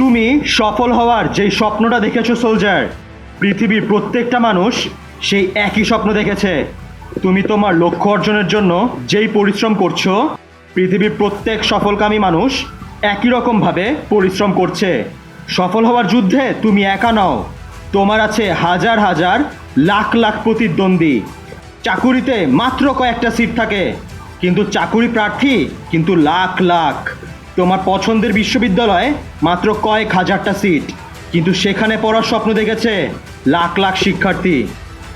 তুমি সফল হওয়ার যেই স্বপ্নটা দেখেছ সোলজার পৃথিবীর প্রত্যেকটা মানুষ সেই একই স্বপ্ন দেখেছে। তুমি তোমার লক্ষ্য অর্জনের জন্য যেই পরিশ্রম করছ, পৃথিবীর প্রত্যেক সফলকামী মানুষ একই রকমভাবে পরিশ্রম করছে। সফল হওয়ার যুদ্ধে তুমি একা নও, তোমার আছে হাজার হাজার লাখ লাখ প্রতিদ্বন্দ্বী। চাকুরিতে মাত্র কয়েকটা সিট থাকে, কিন্তু চাকুরি প্রার্থী কিন্তু লাখ লাখ। তোমার পছন্দের বিশ্ববিদ্যালয়ে মাত্র কয়েক হাজারটা সিট। কিন্তু সেখানে পড়ার স্বপ্ন দেখেছে লাখ লাখ শিক্ষার্থী।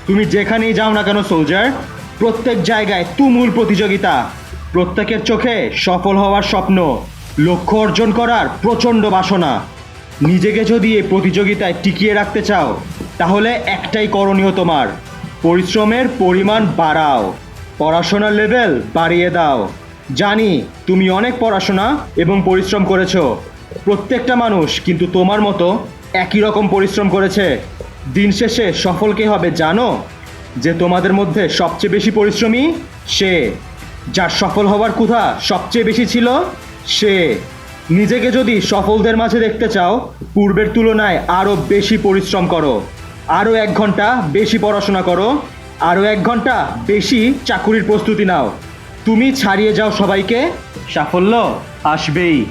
তুমি যেখানেই যাও না কেন, সোলজার, প্রত্যেক জায়গায় তুমুল প্রতিযোগিতা। প্রত্যেকের চোখে সফল হওয়ার স্বপ্ন, লক্ষ্য অর্জন করার প্রচণ্ড বাসনা। নিজেকে যদি এই প্রতিযোগিতায় টিকিয়ে রাখতে চাও, তাহলে একটাই করণীয় তোমার, পরিশ্রমের পরিমাণ বাড়াও। পড়াশোনার লেভেল বাড়িয়ে দাও। জানি, তুমি অনেক পড়াশোনা এবং পরিশ্রম করেছ। প্রত্যেকটা মানুষ কিন্তু তোমার মতো একই রকম পরিশ্রম করেছে। দিন শেষে সফল কে হবে জানো? যে তোমাদের মধ্যে সবচেয়ে বেশি পরিশ্রমী সে। যার সফল হওয়ার কথা সবচেয়ে বেশি ছিল সে। নিজেকে যদি সফলদের মাঝে দেখতে চাও, পূর্বের তুলনায় আরও বেশি পরিশ্রম করো। আরও এক ঘণ্টা বেশি পড়াশোনা করো। আরও এক ঘণ্টা বেশি চাকুরির প্রস্তুতি নাও। তুমি ছাড়িয়ে যাও সবাইকে। সাফল্য আসবেই।